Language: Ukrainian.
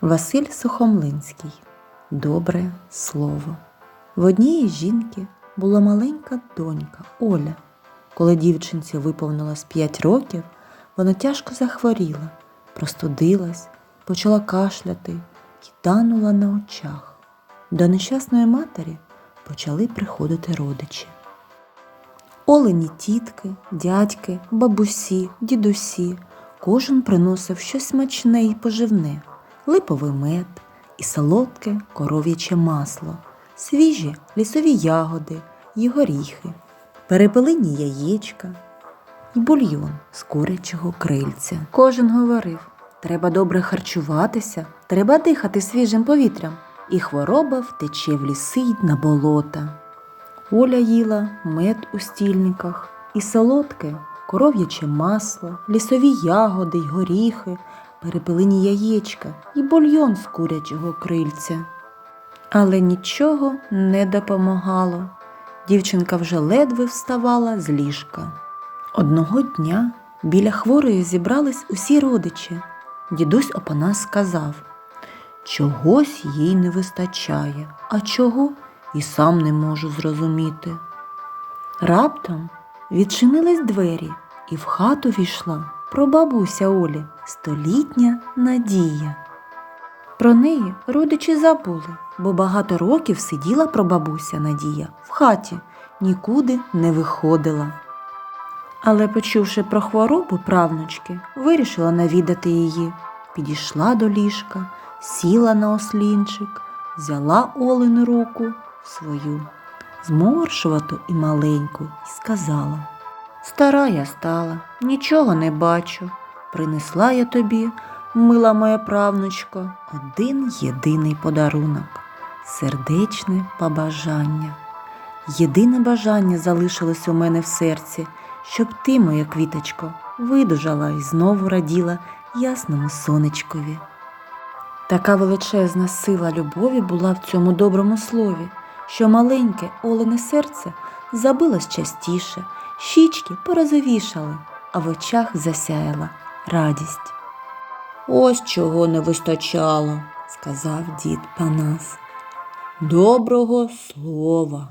Василь Сухомлинський. Добре слово. В однієї жінки була маленька донька Оля. Коли дівчинці виповнилось 5 років, вона тяжко захворіла, простудилась, почала кашляти і танула на очах. До нещасної матері почали приходити родичі. Олені тітки, дядьки, бабусі, дідусі. Кожен приносив щось смачне і поживне, липовий мед і солодке коров'яче масло, свіжі лісові ягоди й горіхи, перепелині яєчка і бульйон з курячого крильця. Кожен говорив: треба добре харчуватися, треба дихати свіжим повітрям, і хвороба втече в ліси й на болота. Оля їла мед у стільниках і солодке коров'яче масло, лісові ягоди й горіхи, перепелині яєчка і бульйон з курячого крильця. Але нічого не допомагало. Дівчинка вже ледве вставала з ліжка. Одного дня біля хворої зібрались усі родичі. Дідусь Опанас сказав, чогось їй не вистачає, а чого і сам не можу зрозуміти. Раптом відчинились двері, і в хату війшла прабабуся Олі, столітня Надія. Про неї родичі забули, бо багато років сиділа прабабуся Надія в хаті, нікуди не виходила. Але, почувши про хворобу правнучки, вирішила навідати її. Підійшла до ліжка, сіла на ослінчик, взяла Олину руку свою, зморшувату і маленьку, і сказала Стара я стала, нічого не бачу. Принесла я тобі, мила моя правнучко, один єдиний подарунок сердечне побажання. Єдине бажання залишилось у мене в серці, щоб ти, моя квіточко, видужала і знову раділа ясному сонечкові. Така величезна сила любові була в цьому доброму слові, що маленьке олене серце забилось частіше, щічки порозовішали, а в очах засяяла радість. Ось чого не вистачало, сказав дід Панас. Доброго слова.